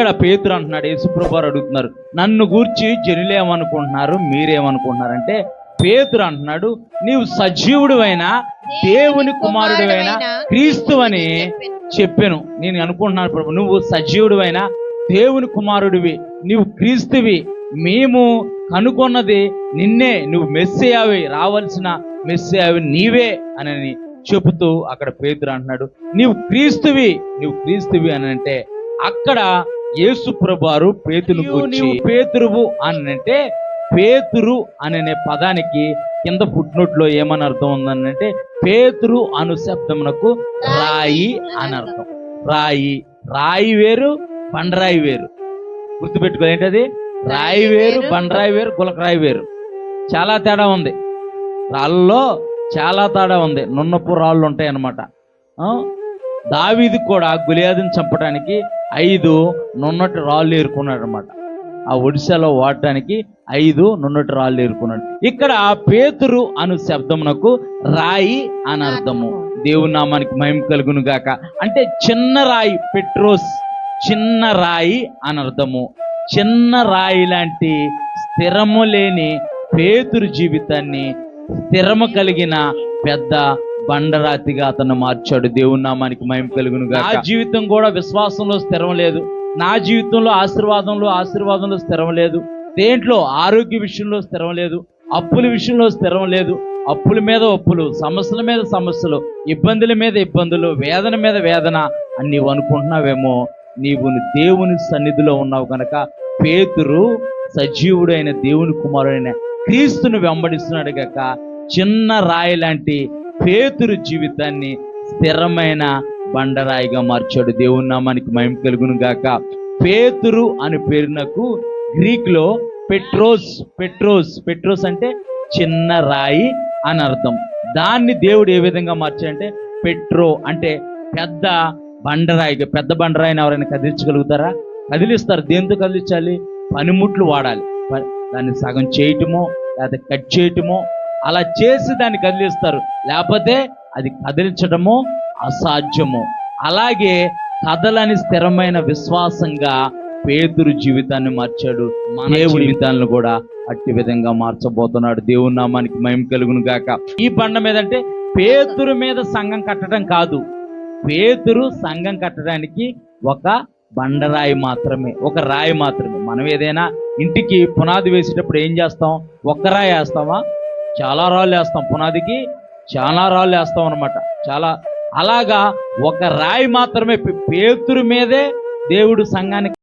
ఇక్కడ పేతురు అంటున్నాడు యేసుప్రభు అడుగుతున్నారు నన్ను గూర్చి జనులేమనుకుంటున్నారు మీరేమనుకుంటున్నారంటే పేతురు అంటున్నాడు నీవు సజీవుడువైన దేవుని కుమారుడివైన క్రీస్తు అని చెప్పాను. నేను అనుకుంటున్నాను ప్రభు నువ్వు సజీవుడివైన దేవుని కుమారుడివి నువ్వు క్రీస్తువి మేము కనుగొన్నది నిన్నే నువ్వు మెస్సేయావి రావాల్సిన మెస్సేయావి నీవే అని చెబుతూ అక్కడ పేతురు అంటున్నాడు. నీవు క్రీస్తువి నువ్వు క్రీస్తువి అని అంటే అక్కడ యేసు ప్రభువారు పేతును నీవు పేతురువు అని అంటే పేతురు అనే పదానికి కింద ఫుట్నోట్లో ఏమని అర్థం ఉందనంటే పేతురు అను శబ్దమునకు రాయి అని అర్థం. రాయి రాయి వేరు బండరాయి వేరు. గుర్తుపెట్టుకో ఏంటది? రాయి వేరు బండరాయి వేరు గులకరాయి వేరు. చాలా తేడా ఉంది. రాళ్ళలో చాలా తేడా ఉంది. నున్నపు రాళ్ళు ఉంటాయి అన్నమాట ఆ? దావీది కూడా గులియాదిని చంపడానికి ఐదు నున్నటి రాళ్ళు ఏరుకున్నాడు అనమాట ఆ ఒడిశాలో వాడటానికి ఐదు నున్నటి రాళ్ళు ఏరుకున్నాడు. ఇక్కడ పేతురు అను శబ్దమునకు రాయి అని అర్థము. దేవుని నామానికి మహిమ కలుగును గాక. అంటే చిన్న రాయి పెట్రోస్ చిన్న రాయి అని అర్థము. చిన్న రాయి లాంటి స్థిరము లేని పేతురు జీవితాన్ని స్థిరము కలిగిన పెద్ద బండరాతిగా అతను మార్చాడు. దేవుని నామానికి మహిమ కలుగును నా జీవితం కూడా విశ్వాసంలో స్థిరం లేదు. నా జీవితంలో ఆశీర్వాదంలో ఆశీర్వాదంలో స్థిరం లేదు. దేంట్లో? ఆరోగ్య విషయంలో స్థిరం లేదు. అప్పుల విషయంలో స్థిరం లేదు. అప్పుల మీద అప్పులు సమస్యల మీద సమస్యలు ఇబ్బందుల మీద ఇబ్బందులు వేదన మీద వేదన అని నీవు అనుకుంటున్నావేమో నీవు దేవుని సన్నిధిలో ఉన్నావు కనుక పేతురు సజీవుడైన దేవుని కుమారుడైన క్రీస్తును వెంబడిస్తున్నాడు గక చిన్న రాయి లాంటి పేతురు జీవితాన్ని స్థిరమైన బండరాయిగా మార్చాడు. దేవుని నామానికి మహిమ కలుగును గాక. పేతురు అని పేరునకు గ్రీక్లో పెట్రోస్ పెట్రోస్ పెట్రోస్ అంటే చిన్న రాయి అని అర్థం. దాన్ని దేవుడు ఏ విధంగా మార్చాడంటే పెట్రో అంటే పెద్ద బండరాయిగా పెద్ద బండరాయిని ఎవరైనా కదిలించగలుగుతారా? కదిలిస్తారు. దేంతో కదిలించాలి? పనిముట్లు వాడాలి. దాన్ని సగం చేయటమో లేదా కట్ చేయటమో అలా చేసి దాన్ని కదిలిస్తారు. లేకపోతే అది కదిలించడము అసాధ్యము. అలాగే కథలని స్థిరమైన విశ్వాసంగా పేతురు జీవితాన్ని మార్చాడు. మన దేవుడి జీవితాలను కూడా అట్టి విధంగా మార్చబోతున్నాడు. దేవుని నామానికి మహిమ కలుగును గాక. ఈ బండ మీద అంటే పేతురు మీద సంఘం కట్టడం కాదు. పేతురు సంఘం కట్టడానికి ఒక బండరాయి మాత్రమే ఒక రాయి మాత్రమే. మనం ఏదైనా ఇంటికి పునాది వేసేటప్పుడు ఏం చేస్తాం? ఒక్క రాయి వేస్తామా? చాలా రాళ్ళు వేస్తాం. పునాదికి చాలా రాళ్ళు వేస్తాం అనమాట చాలా అలాగా ఒక రాయి మాత్రమే పేతురు మీదే దేవుడు సంఘానికి